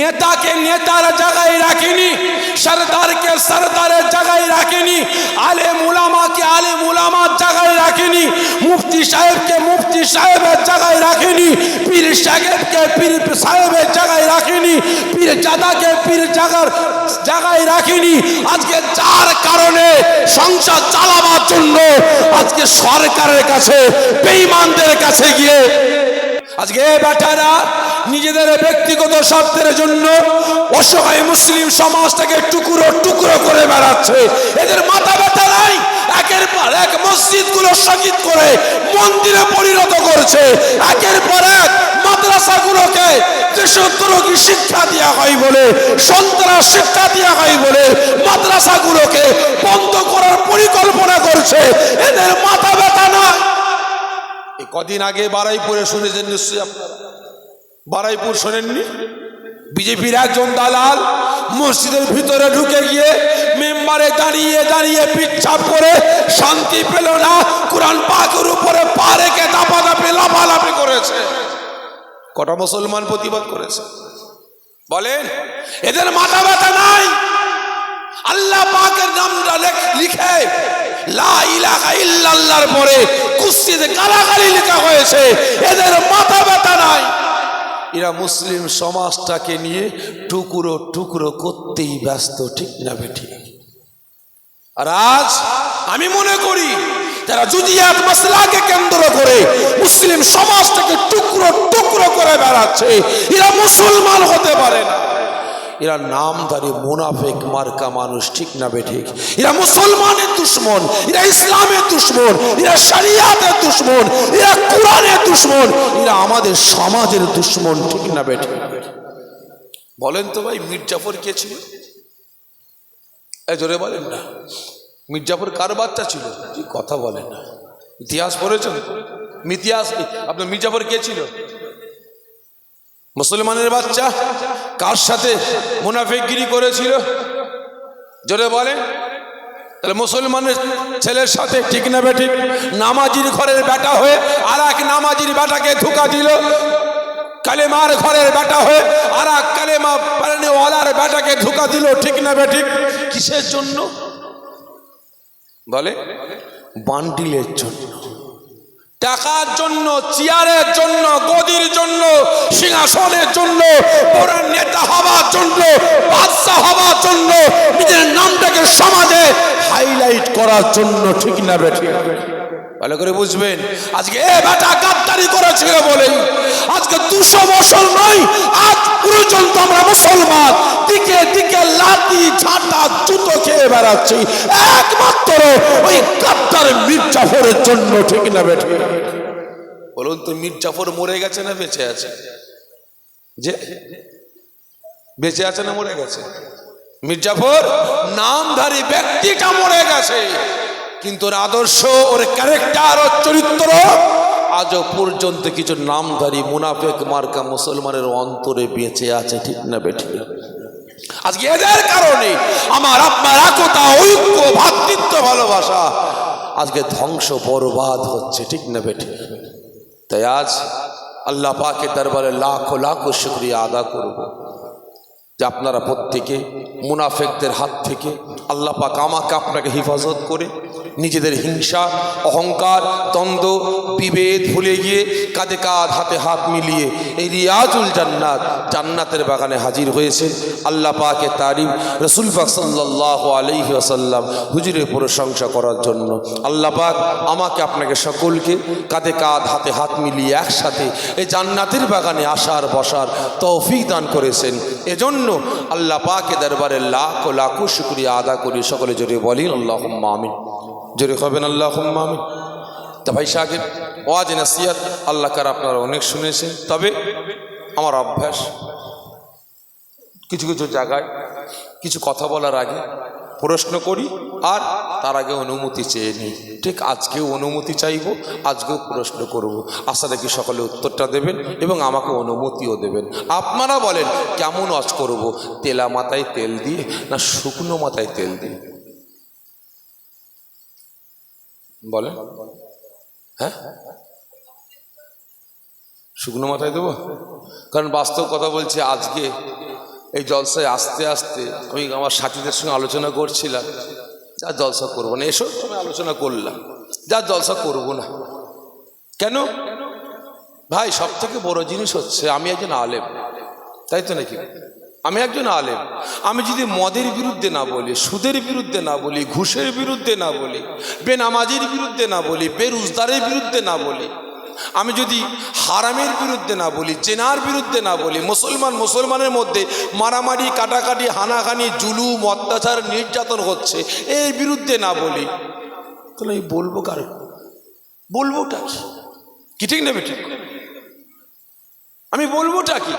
নেতাকে নেতার জায়গায় রাখিনি, সরদারকে সরদারের জায়গায় রাখিনি আলে মুলামাকে আলে মুলামার জায়গায় রাখিনি, মুফতি সাহেবকে মুফতি সাহেবের জায়গায় রাখিনি, পীর সাহেবকে পীর সাহেবের জায়গায় রাখিনি, পীর জাদাকে পীর জাগার জায়গায় রাখিনি। আজকে যার কারণে সংসার চালাবার জন্য আজকে সরকারের কাছে, বেঈমানদের কাছে গিয়ে, আজকে বেটারা নিজেদের ব্যক্তিগত স্বার্থের জন্য অসহায় মুসলিম সমাজটাকে টুকরো টুকরো করে বেড়াচ্ছে। এদের মাথা ব্যথা নাই? একের পর এক মসজিদগুলো শহীদ করে মন্দিরে পরিণত করছে। একের পর এক মাদ্রাসাগুলোকে দেশদ্রোহী শিক্ষা দেওয়া হয় বলে, সন্ত্রাস শিক্ষা দেওয়া হয় বলে মাদ্রাসাগুলোকে বন্ধ করার পরিকল্পনা করছে। এদের মাথা ব্যথা না কদিন আগে বারাইপুরে শুনেছেন নিশ্চয়ই আপনারা? বারাইপুর শোনেননি? বিজেপির একজন দালাল মসজিদের ভিতরে ঢুকে গিয়ে মেম্বারে দাঁড়িয়ে দাঁড়িয়ে পিচ্ছাপ করে শান্তি পেল না। কোরআন পাকের উপরে পা রেখে দাপাদাপি, লাফালাফি করেছে। কটা মুসলমান প্রতিবাদ করেছে? বলেন, এদের মাথা ব্যথা নাই? আল্লাহ পাকের নামটা লেখ- ইল্লাল্লাহর পরে কুস্তিতে গালাগালি লেখা হয়েছে। এদের মাথা ব্যথা নাই। এরা মুসলিম সমাজটাকে নিয়ে টুকরো টুকরো করতেই ব্যস্ত, ঠিক না বেঠিক আর আজ আমি মনে করি যারা জুজিয়াত মাসলাকে কেন্দ্র করে মুসলিম সমাজটাকে টুকরো টুকরো করে বেড়াচ্ছে, এরা মুসলমান হতে পারে না। এরা নামধারী মুনাফেক মার্কা মানুষ, ঠিক না বেঠিক এরা মুসলমানের দুশ্মন, এরা ইসলামের দুশ্মন, এরা শরিয়াতের দুশ্মন, এরা কোরআনের দুশ্মন, এরা আমাদের সমাজের দুশ্মন, ঠিক না বেঠিক বলেন তো ভাই মির্জাফর কে ছিল? এই জোরে বলেন না। মির্জাফর কার বাচ্চা ছিল? কথা বলেন না। ইতিহাস পড়েছেন? ইতিহাস আপনার মির্জাফর কে ছিল? মুসলমানের বাচ্চা? কার সাথে মুনাফিকগিরি করেছিল? জোরে বলেন। তাহলে মুসলমানের ছেলের সাথে ঠিক না বেঠিক? নামাজির ঘরের বেটা হয়ে আর এক নামাজির বেটাকে ধোকা দিল। কালেমার ঘরের বেটা হয়ে আর এক কালেমা পালনেওয়ালার বেটাকে ধোকা দিল। ঠিক না বেঠিক? কিসের জন্য? বলে বান্ডিলের জন্য। টাকার জন্য, চেয়ারের জন্য, গদির জন্য, সিংহাসনের জন্য, বড় নেতা হওয়ার জন্য, বাদশাহ হওয়ার জন্য, নিজের নামটাকে সমাজে হাইলাইট করার জন্য ঠিক না বেঠিক ভালো করে বুঝবেন? আজকে এ বেটা গাদ্দারি করেছিল বলে আজকে দুশো বছর নয়, আজ পর্যন্ত আমরা লাঠি ঝাঁটা জুতো খেয়ে বেড়াচ্ছি। একমাত্র ওই গাদ্দার মির্জাফরের জন্য, ঠিক না বেঠে? বলুন তো, মির্জাফর মরে গেছে না বেঁচে আছে? যে, বেঁচে আছে না মরে গেছে? মির্জাফর, নামধারী ব্যক্তিটা মরে গেছে। কিন্তু ওর আদর্শ, ওর ক্যারেক্টার ওর চরিত্র আজও পর্যন্ত কিছু নামধারী মুনাফেক মার্কা মুসলমানের অন্তরে বেঁচে আছে, ঠিক না বেঠিক আজকে এদের কারণে আমার, আপনার একতা, ঐক্য, ভাতৃত্ব, ভালোবাসা আজকে ধ্বংস, বরবাদ হচ্ছে, ঠিক না বেঠে? তাই আজ আল্লাহ পাকে দরবারে লাখো লাখো শুক্রিয়া আদা করব যে আপনারা প্রত্যেকে মুনাফেকদের হাত থেকে আল্লাহ পাক আমাকে আপনাকে হেফাজত করে নিজেদের হিংসা, অহংকার, দ্বন্দ্ব, বিভেদ ভুলে গিয়ে কাঁধে কাঁধ, হাতে হাত মিলিয়ে এই রিয়াজুল জান্নাত জান্নাতের বাগানে হাজির হয়েছে আল্লাহ পাকে তারিফ রসুল পাক সাল্লাহ আলহি আসাল্লাম হুজুরের প্রশংসা করার জন্য। আল্লাহ পাক আমাকে আপনাকে সকলকে কাঁধে কাঁধ, হাতে হাত মিলিয়ে একসাথে এই জান্নাতের বাগানে আসার বসার তৌফিক দান করেছেন। এজন্য আল্লাহ পাকে দরবারে লাখ লাখ শুক্রিয়া আদা করি সকলে জোরে বলি আল্লাহ আমিন। জোরে হবেন আল্লাহ আমিন। তা ভাই সাহেব, ওয়াজ নাসিয়াত আল্লাহ কার আপনারা অনেক শুনেছেন। তবে আমার অভ্যাস, কিছু কিছু জায়গায় কিছু কথা বলার আগে প্রশ্ন করি, আর তার আগে অনুমতি চেয়ে নিই। ঠিক আজকেও অনুমতি চাইব, আজকেও প্রশ্ন করব। আশা রাখি সকলে উত্তরটা দেবেন এবং আমাকে অনুমতিও দেবেন। আপনারা বলেন, কেমন আজ করব? তেলা মাথায় তেল দিয়ে না শুকনো মাথায় তেল দিয়ে? বলেন। হ্যাঁ? শুকনো মাথায় দেবো? কারণ বাস্তব কথা বলছি, আজকে এই জলসায় আস্তে আস্তে আমি আমার সাথীদের সঙ্গে আলোচনা করছিলাম। যা জলসা করব না এসব আমি আলোচনা করলাম। যা জলসা করব না। কেন? ভাই সব থেকে বড় জিনিস হচ্ছে, আমি একজন আলেম। তাই তো নাকি? আমি একজন আলেম। আমি যদি মদের বিরুদ্ধে না বলি, সুদের বিরুদ্ধে না বলি, ঘুষের বিরুদ্ধে না বলি, বেনামাজির বিরুদ্ধে না বলি বেরুজদারের বিরুদ্ধে না বলি আমি যদি হারামের বিরুদ্ধে না বলি চেনার বিরুদ্ধে না বলি, মুসলমান মুসলমানের মধ্যে মারামারি, কাটাকাটি, হানাহানি, জুলুম, অত্যাচার, নির্যাতন হচ্ছে, এর বিরুদ্ধে না বলি, তাহলে আমি বলব কার বলবোটা কি? কি ঠিক নেবে ঠিক? আমি বলবোটা কি?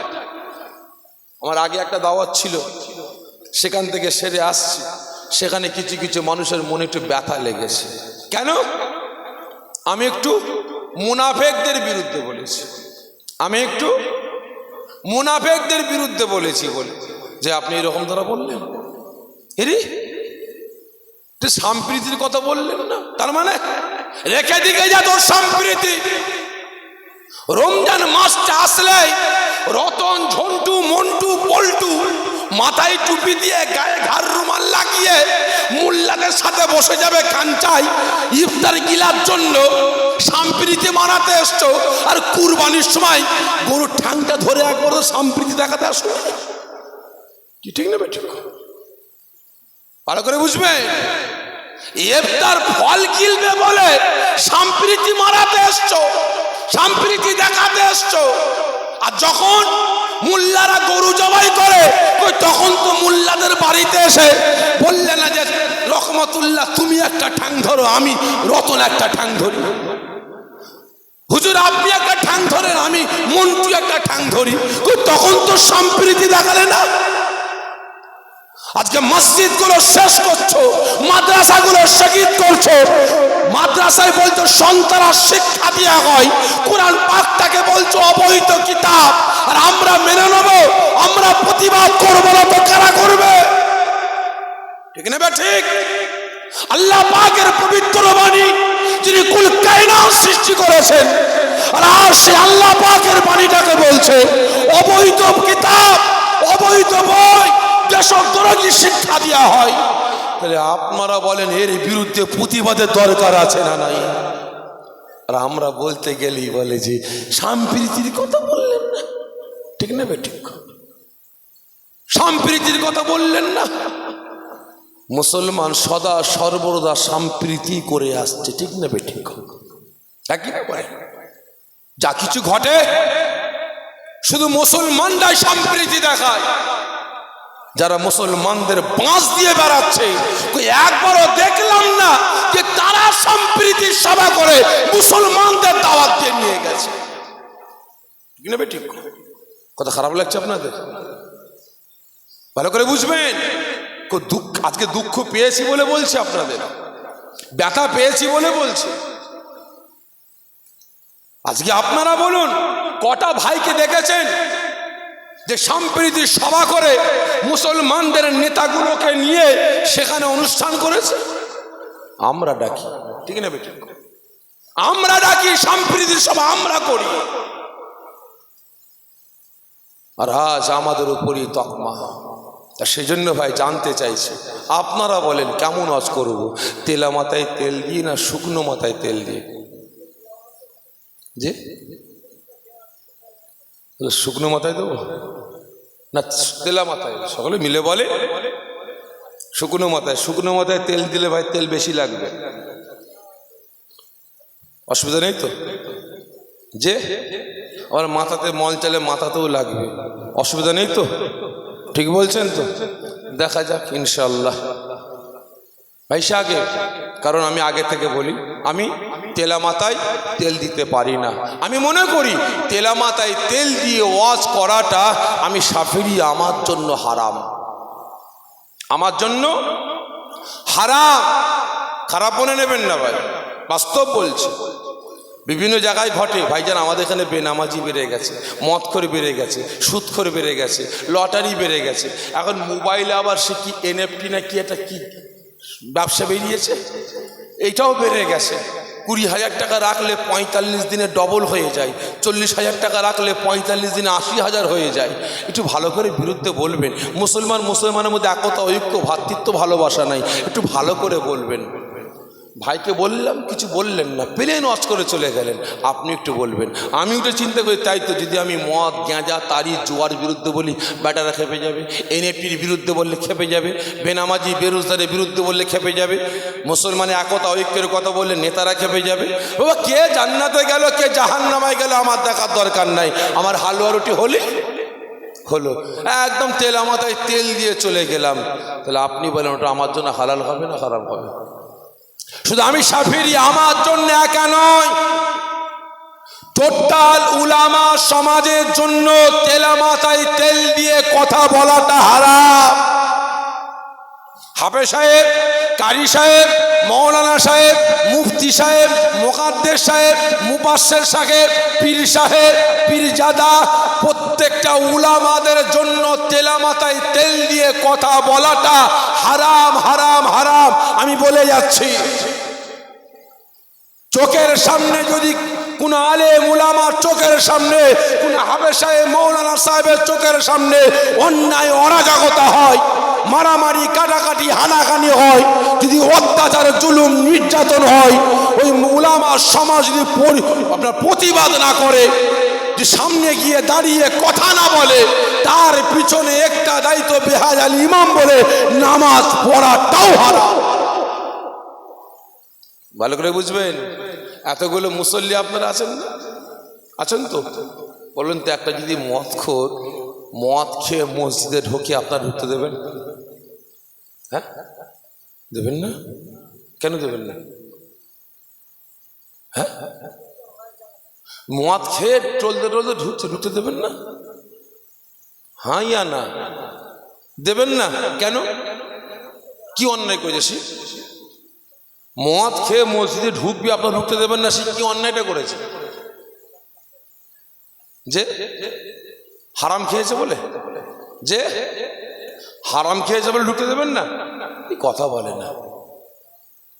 আমার আগে একটা দাওয়াত ছিল, সেখান থেকে সেরে আসছি, সেখানে কিছু কিছু মানুষের মনে একটু ব্যথা লেগেছে। কেন? আমি একটু মুনাফেকদের বিরুদ্ধে বলেছি। আমি একটু মুনাফেকদের বিরুদ্ধে বলেছি বলে, যে আপনি এরকম দ্বারা বললেন। এরে সম্প্রীতির কথা বললেন না? তার মানে রেখে দিকে যা তোর সম্প্রীতি। রমজান মাসটা আসলে রতন, ঝন্টু, মন্টু, পল্টু মাথায় টুপি দিয়ে গায়ে ঘাড় রুমাল লাগিয়ে মোল্লাদের সাথে বসে যাবে কাঞ্চাই ইফতার গিলার জন্য সাম্প্রীতি মানাতে এসছো। আর কুরবানির সময় গরুর ঠ্যাংটা ধরে একবার সাম্প্রীতি দেখাতে আসো। কি ঠিক নেবে ঠিক ভালো করে বুঝবে? ইফতার ফল গিলবে বলে সাম্প্রীতি মারাতে এসছো, সাম্প্রীতি দেখাতে এসছো। আর যখন মুল্লারা গরু জবাই করে তখন তো মুল্লাদের বাড়িতে এসে বললে না যে, রহমতুল্লাহ, তুমি একটা ঠাং ধরো, আমি রতন একটা ঠাং ধরি। হুজুর, আপনি একটা ঠাং ধরেন, আমি মন্টু একটা ঠাং ধরি। তখন তো সম্প্রীতি দেখালে না? আজকে মসজিদগুলো শেষ করছ মাদ্রাসা গুলো শহীদ করছ। মাদ্রাসায় বলছো, সন্তানরা শিক্ষা দেওয়া হয়। কোরআন পাকটাকে বলছো, অবৈধ কিতাব। আর আমরা মেনে নেব, আমরা প্রতিবাদ করব না তো কারা করবে? ঠিক নেবে ঠিক? আল্লাহ পাকের পবিত্র বাণী, যিনি কুল কায়নাত সৃষ্টি করেছেন, আর সে আল্লাহ পাকের বাণীটাকে বলছে, অবৈধ কিতাব, অবৈধ দেশদ্রোহী শিক্ষা দেওয়া হয়। তাহলে আপনারা বলেন, এর বিরুদ্ধে প্রতিবাদের দরকার আছে না নাই? আর আমরা বলতে গেলেই বলে যে, সাম্প্রীতির কথা বললেন না। ঠিক নেবে ঠিক? সাম্প্রীতির কথা বললেন না। মুসলমান সদা সর্বদা সাম্প্রীতি করে আসছে, ঠিক নেবে ঠিক? একই যা কিছু ঘটে, শুধু মুসলমানরাই সাম্প্রীতি দেখায়। যারা মুসলমানদের বাঁশ দিয়ে বেড়াচ্ছে একবারও দেখলাম না যে তারা সম্প্রীতির সভা করে মুসলমানদের দাওয়াত দিয়ে নিয়ে গেছে। ঠিক কথা খারাপ লাগছে আপনাদের? ভালো করে বুঝবেন? দুঃখ, আজকে দুঃখ পেয়েছি বলে বলছি আপনাদের। ব্যথা পেয়েছি বলে বলছি। আজকে আপনারা বলুন, কটা ভাইকে দেখেছেন? যে সম্প্রীতির সভা করে মুসলমানদের নেতাগুলোকে নিয়ে সেখানে অনুষ্ঠান করেছে? আমরা ডাকি। ঠিক না বেটি? আমরা ডাকি সম্প্রীতির সভা আমরা করি। আর আজ আমাদের উপরই তকমা। তা সেজন্য ভাই জানতে চাইছে, আপনারা বলেন কেমন আজ করব? তেলা মাথায় তেল দিয়ে না শুকনো মাথায় তেল দিয়ে যে তাহলে শুকনো মাথায় দেবো? না, তেলা মাথায়। সকলে মিলে বলে, শুকনো মাথায়। শুকনো মাথায় তেল দিলে ভাই তেল বেশি লাগবে। অসুবিধা নেই তো? যে? আমার মাথাতে মল চালে মাথাতেও লাগবে। অসুবিধা নেই তো? ঠিক বলছেন তো? দেখা যাক ইনশাল্লাহ ভাইসা আগে কারণ আমি আগে থেকে বলি, আমি তেলা মাথায় তেল দিতে পারি না। আমি মনে করি তেলা মাথায় তেল দিয়ে ওয়াজ করাটা আমি সাফিরি আমার জন্য হারাম। আমার জন্য হারাম। খারাপ মনে নেবেন না ভাই, বাস্তব বলছি। বিভিন্ন জায়গায় ঘটে, ভাইজান আমাদের এখানে বেনামাজি বেড়ে গেছে, মদ করে বেড়ে গেছে, সুদ করে বেড়ে গেছে, লটারি বেড়ে গেছে। এখন মোবাইলে আবার সে কি এনএফটি না কি একটা কি ব্যবসা বেরিয়েছে। এইটাও বেড়ে গেছে। কুড়ি হাজার টাকা রাখলে পঁয়তাল্লিশ দিনে ডবল হয়ে যায়। চল্লিশ হাজার টাকা রাখলে পঁয়তাল্লিশ দিনে আশি হাজার হয়ে যায়। একটু ভালো করে বিরুদ্ধে বলবেন। মুসলমান মুসলমানের মধ্যে একতা, ঐক্য ভ্রাতৃত্ব ভালোবাসা নাই। একটু ভালো করে বলবেন। ভাইকে বললাম, কিছু বললেন না, প্লেন ওয়াচ করে চলে গেলেন। আপনি একটু বলবেন। আমি একটু চিন্তা করি, তাই তো যদি আমি মদ গাঁজা তারি, জোয়ার বিরুদ্ধে বলি, ব্যাটারা খেপে যাবে, এনএফটির বিরুদ্ধে বললে খেপে যাবে, বেনামাজি বেরোজগারের বিরুদ্ধে বললে খেপে যাবে মুসলমানে একতা ঐক্যের কথা বললে নেতারা খেপে যাবে। বাবা, কে জান্নাতে গেল, কে জাহান নামায় গেল, আমার দেখার দরকার নাই। আমার হালুয়া রুটি হলে হলো। একদম তেল আমাতায় তেল দিয়ে চলে গেলাম। তাহলে আপনি বলেন, ওটা আমার জন্য হালাল হবে না খারাপ হবে? শুধু আমি সাফিরি, আমার জন্য একা নয়। টোটাল উলামা সমাজের জন্য তেলা মাথায় তেল দিয়ে কথা বলাটা হারাম। হাফে সাহেব, কারি সাহেব, মৌলানা সাহেব, মুফতি সাহেব মোকাদ্দের সাহেব মুবাসের সাহেব, পীর সাহেব, পীরজাদা, প্রত্যেকটা উলামাদের জন্য তেলা মাথায় তেল দিয়ে কথা বলাটা হারাম হারাম হারাম। আমি বলে যাচ্ছি। চোখের সামনে যদি কোন আলে মুলামার চোখের সামনে, কোন হাবে সাহেব মৌলানা সাহেবের চোখের সামনে অন্যায়, অরাজকতা হয়, মারামারি, কাটাকাটি হানাকানি হয়, যদি অত্যাচার, জুলুম, নির্যাতন হয়, ওই মুলামার সমাজ যদি আপনার প্রতিবাদ না করে, যে সামনে গিয়ে দাঁড়িয়ে কথা না বলে, তার পিছনে একটা দায়িত্ব বেহাজ আল ইমাম বলে নামাজ পড়াটাও হারাম ভালো করে বুঝবেন? এতগুলো মুসল্লি আপনারা আছেন না? আছেন তো? বলুন তো, একটা যদি মদ খোর, মদ খেয়ে মসজিদে ঢোকে আপনার ঢুকতে দেবেন? হ্যাঁ? দেবেন না? কেন দেবেন না? হ্যাঁ? মদ খেয়ে টলতে টলতে ঢুকতে ঢুকতে দেবেন না? হ্যাঁ ইয়া না? দেবেন না? কেন? কি অন্যায় করেছে মদ খেয়ে মসজিদে ঢুকবি, আপনার ঢুকতে দেবেন না, সে কি অন্যায়টা করেছে? যে? হারাম খেয়েছে বলে? যে? হারাম খেয়েছে বলে ঢুকতে দেবেন না? কথা বলে না।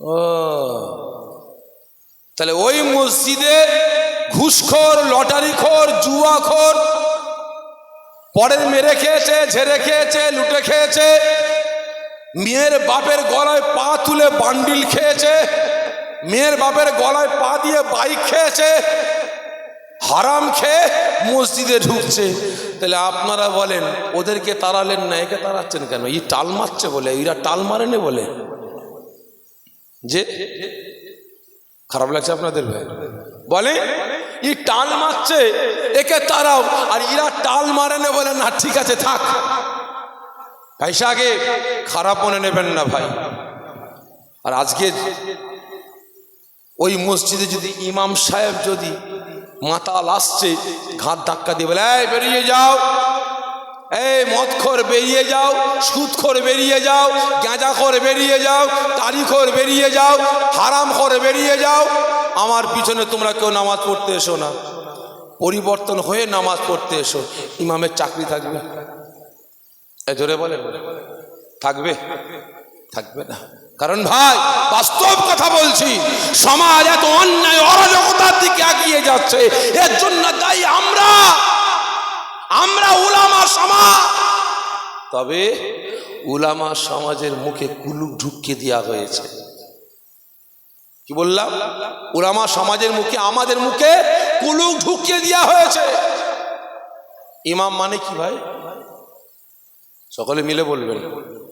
ও। তাহলে ওই মসজিদে ঘুষখোর, লটারিখোর, জুয়াখোর, পরের মেরে খেয়েছে, ঝেড়ে খেয়েছে, লুটে খেয়েছে মেয়ের বাপের গলায় পা তুলে বান্ডিল খেয়েছে, মেয়ের বাপের গলায় পা দিয়ে বাইক খেয়েছে, হারাম খেয়ে মসজিদে ঢুকছে। তাহলে আপনারা বলেন, ওদেরকে তাড়ালেন না, একে তাড়াচ্ছেন কেন? ই টাল মারছে বলে, এরা টাল মারেনি বলে। যে, খারাপ লাগছে আপনাদের ভাই? বলে ই টাল মারছে, একে তারাও আর ইরা টাল মারেনে বলে, না, ঠিক আছে, থাক। পয়সা আগে খারাপ মনে নেবেন না ভাই। আর আজকে ওই মসজিদে যদি ইমাম সাহেব যদি মাতাল আসছে, ঘাত ধাক্কা দিয়ে বলে, এই, বেরিয়ে যাও। এই, মদখোর বেরিয়ে যাও, সুদখোর বেরিয়ে যাও, গাঁজাখোর বেরিয়ে যাও, তারিখোর বেরিয়ে যাও, হারামখোর বেরিয়ে যাও। আমার পিছনে তোমরা কেউ নামাজ পড়তে এসো না। পরিবর্তন হয়ে নামাজ পড়তে এসো। ইমামের চাকরি থাকবে। জোরে বলেন। থাকবে? থাকবে না। কারণ ভাই, বাস্তব কথা বলছি, সমাজ এত অন্যায়, অরাজকতার দিকে এগিয়ে যাচ্ছে। এর জন্য দায়ী আমরা। আমরা উলামা সমাজ। তবে উলামা সমাজের মুখে কুলুক ঢুকিয়ে দেওয়া হয়েছে। কি বললাম? উলামা সমাজের মুখে, আমাদের মুখে কুলুক ঢুকিয়ে দেওয়া হয়েছে। ইমাম মানে কি ভাই? সকলে মিলে বলবেন,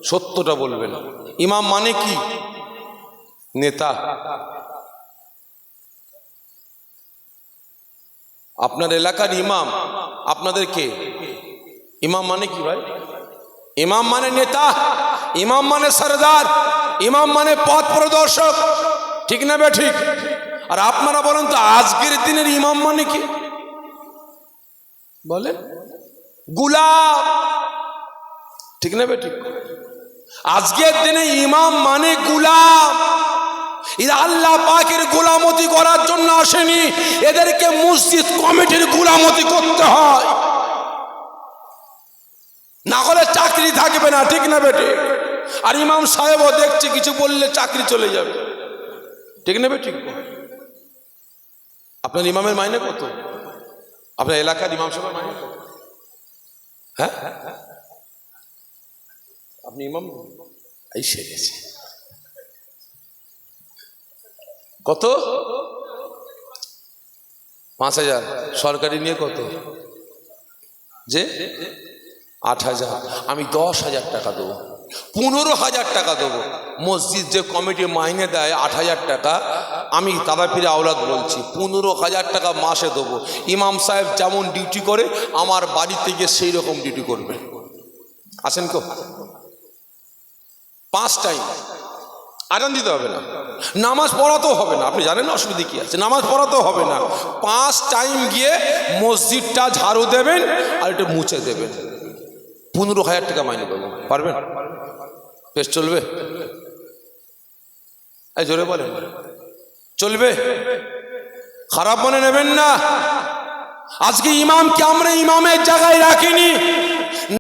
সত্যটা বলবেন। ইমাম মানে কি? নেতা। আপনার এলাকার ইমাম, আপনাদের কে? ইমাম মানে কি ভাই? ইমাম মানে নেতা, ইমাম মানে সরদার, ইমাম মানে পথ প্রদর্শক। ঠিক না বে ঠিক? আর আপনারা বলেন তো, আজকের দিনের ইমাম মানে কি? বলেন। গুলাব ঠিক না বে ঠিক? আজকের দিনে ইমাম মানে গুলাম। এরা আল্লাহ পাকের গোলামতি করার জন্য আসেনি। এদেরকে মসজিদ কমিটির গোলামতি করতে হয়। না হলে চাকরি থাকবে না, ঠিক না বেটে আর ইমাম সাহেবও দেখছে, কিছু বললে চাকরি চলে যাবে। ঠিক না বেঠিক আপনার ইমামের মাইনে কত? আপনার এলাকার ইমাম সাহেবের মাইনে কত? হ্যাঁ? আপনি ইমাম? এই সেরেছে কত? পাঁচ হাজার। সরকারি নিয়ে কত? যে? আট হাজার। আমি দশ হাজার টাকা দেবো। পনেরো হাজার টাকা দেবো। মসজিদ যে কমিটি মাইনে দেয় আট হাজার টাকা, আমি দাদাপিরে আওলাদ বলছি, পনেরো হাজার টাকা মাসে দেবো। ইমাম সাহেব যেমন ডিউটি করে, আমার বাড়িতে গিয়ে সেই রকম ডিউটি করবে। আসেন কেউ? পাঁচ টাইম আজান দিতে হবে না। নামাজ পড়াতেও হবে না। আপনি জানেন অসুবিধা কি আছে? নামাজ পড়াতেও হবে না। পাঁচ টাইম গিয়ে মসজিদটা ঝাড়ু দেবেন আর একটু মুছে দেবেন। পনেরো হাজার টাকা মাইনে দেবো পারবেন? বেশ, চলবে? এই জোরে বলেন। চলবে? খারাপ মনে নেবেন না। আজকে ইমামকে আমরা ইমামের জায়গায় রাখিনি।